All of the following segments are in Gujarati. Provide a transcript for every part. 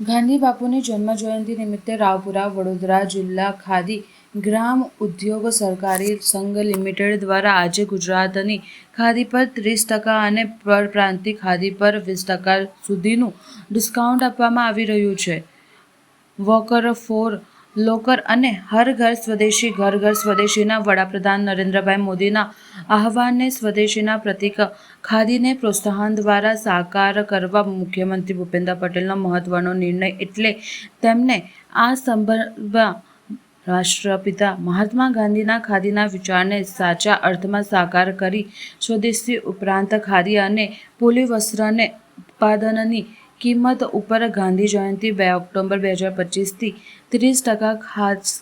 ગાંધી બાપુની જન્મજયંતિ નિમિત્તે રાવપુરા, વડોદરા જિલ્લા ખાદી ગ્રામ ઉદ્યોગ સહકારી સંઘ લિમિટેડ દ્વારા આજે ગુજરાતની ખાદી પર ત્રીસ ટકા અને પરપ્રાંતિક ખાદી પર વીસ ટકા સુધીનું ડિસ્કાઉન્ટ આપવામાં આવી રહ્યું છે. વોકર ફોર લોકર અને હર ઘર સ્વદેશી, ઘર ઘર સ્વદેશીના વડાપ્રધાન નરેન્દ્રભાઈ મોદીના આહવાનને સ્વદેશીના પ્રતિક ખાદીને પ્રોત્સાહન દ્વારા સાકાર કરવા મુખ્યમંત્રી ભૂપેન્દ્ર પટેલનો મહત્વનો નિર્ણય એટલે તેમને આ સંદર્ભમાં રાષ્ટ્રપિતા મહાત્મા ગાંધીના ખાદીના વિચારને સાચા અર્થમાં સાકાર કરી સ્વદેશી ઉપરાંત ખાદી અને પોલી વસ્ત્રને ઉત્પાદનની કિંમત ઉપર ગાંધી જયંતિ બે ઓક્ટોબર બે હજાર પચીસથી ત્રીસ ટકા ખાસ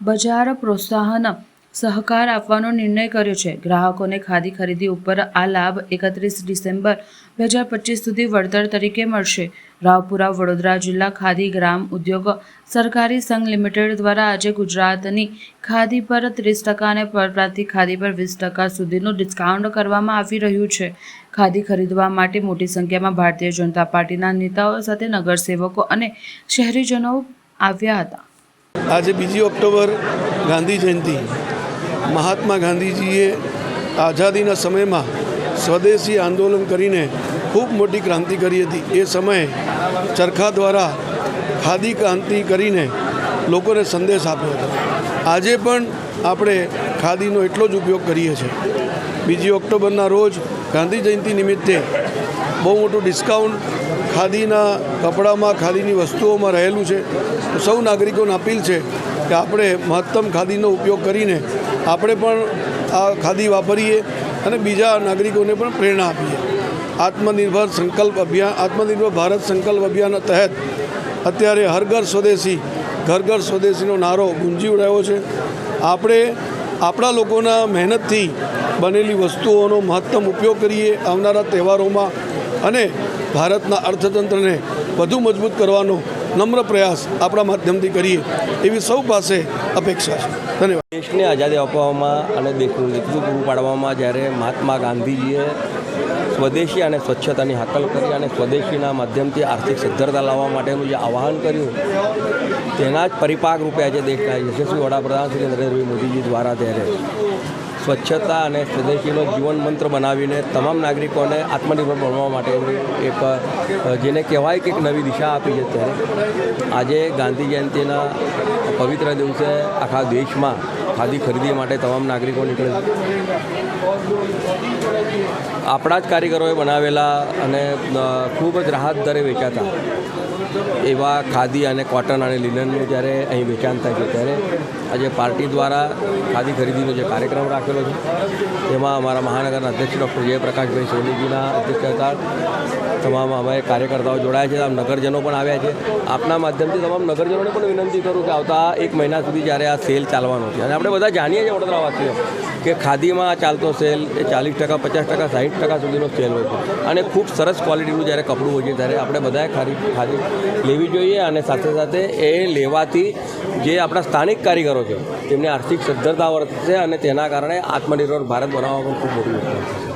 બજાર પ્રોત્સાહન સહકાર આપવાનો નિર્ણય કર્યો છે. ગ્રાહકોને ખાદી ખરીદી ઉપર આ લાભ એકત્રીસ ડિસેમ્બર બે હજાર પચીસ સુધી વળતર તરીકે મળશે. રાવપુરા, વડોદરા જિલ્લા ખાદી ગ્રામ ઉદ્યોગ સરકારી સંઘ લિમિટેડ દ્વારા આજે ગુજરાતની ખાદી પર ત્રીસ ટકા અને પરપ્રાંતિક ખાદી પર વીસ ટકા સુધીનું ડિસ્કાઉન્ટ કરવામાં આવી રહ્યું છે. ખાદી ખરીદવા માટે મોટી સંખ્યામાં ભારતીય જનતા પાર્ટીના નેતાઓ સાથે નગરસેવકો અને શહેરીજનો આવ્યા હતા. આજે બીજી ઓક્ટોબર ગાંધી જયંતિ. મહાત્મા ગાંધીજીએ આઝાદીના સમયમાં સ્વદેશી આંદોલન કરીને ખૂબ મોટી ક્રાંતિ કરી હતી. એ સમયે ચરખા દ્વારા ખાદી ક્રાંતિ કરીને લોકોને સંદેશ આપ્યો હતો. આજે પણ આપણે ખાદીનો એટલો જ ઉપયોગ કરીએ છીએ. બીજી ઓક્ટોબરના રોજ ગાંધી જયંતિ નિમિત્તે બહુ મોટું ડિસ્કાઉન્ટ ખાદીના કપડામાં ખાદીની વસ્તુઓમાં રહેલું છે, તો સૌ નાગરિકોને અપીલ છે કે આપણે મહત્તમ ખાદીનો ઉપયોગ કરીને આપણે પણ આ ખાદી વાપરીએ અને બીજા નાગરિકોને પણ પ્રેરણા આપીએ. આત્મનિર્ભર સંકલ્પ અભિયાન, આત્મનિર્ભર ભારત સંકલ્પ અભિયાન તહેત અત્યારે હર ઘર સ્વદેશી, ઘર ઘર સ્વદેશીનો નારો ગુંજી ઉડાયો છે. આપણે આપણા લોકોના મહેનતથી બનેલી વસ્તુઓનો મહત્તમ ઉપયોગ કરીએ આવનારા તહેવારોમાં અને ભારતના અર્થતંત્રને વધુ મજબૂત કરવાનો નમ્ર પ્રયાસ આપણા માધ્યમથી કરીએ એવી સૌ પાસે અપેક્ષા છે. ધન્યવાદ. દેશને આઝાદી અપાવવામાં અને દેશનું નેતૃત્વ પૂરું પાડવામાં જ્યારે મહાત્મા ગાંધીજીએ સ્વદેશી અને સ્વચ્છતાની હાકલ કરી અને સ્વદેશીના માધ્યમથી આર્થિક સદ્ધરતા લાવવા માટેનું જે આવાહન કર્યું, તેના જ પરિપાક રૂપે આજે દેશના યશસ્વી વડાપ્રધાન શ્રી નરેન્દ્રભાઈ મોદીજી દ્વારા ત્યારે સ્વચ્છતા અને સ્વદેશીનો જીવન મંત્ર બનાવીને તમામ નાગરિકોને આત્મનિર્ભર બનવા માટેની એક જેને કહેવાય કે એક નવી દિશા આપી છે ત્યારે આજે ગાંધી જયંતિના પવિત્ર દિવસે આખા દેશમાં ખાદી ખરીદી માટે તમામ નાગરિકો નીકળે આપણા જ કારીગરોએ બનાવેલા અને ખૂબ જ રાહત દરે વેચાતા એવા ખાદી અને કોટન અને લિનનનું જ્યારે અહીં વેચાણ થાય છે, ત્યારે આજે પાર્ટી દ્વારા ખાદી ખરીદીનો જે કાર્યક્રમ રાખેલો છે, તેમાં અમારા મહાનગરના અધ્યક્ષ ડૉક્ટર જયપ્રકાશભાઈ સોનીજીના અધ્યક્ષતા તમામ અમારે કાર્યકર્તાઓ જોડાયા છે તમામ નગરજનો પણ આવ્યા છે. આપના માધ્યમથી તમામ નગરજનોને પણ વિનંતી કરું કે આવતા એક મહિના સુધી જ્યારે આ સેલ ચાલવાનો છે. અને આપણે બધા જાણીએ છીએ વડોદરાવાસીઓ કે ખાદીમાં ચાલતો સેલ એ ચાલીસ ટકા, પચાસ ટકા, સાહીઠ ટકા સુધીનો સેલ હોય છે. અને ખૂબ સરસ ક્વોલિટીનું જ્યારે કપડું હોય છે, ત્યારે આપણે બધાએ ખાદી ખાદી લેવી જોઈએ અને સાથે સાથે એ લેવાથી જે આપણા સ્થાનિક કારીગરો છે, તેમને આર્થિક સદ્ધરતા વર્તશે અને તેના કારણે આત્મનિર્ભર ભારત બનાવવામાં ખૂબ મોટું છે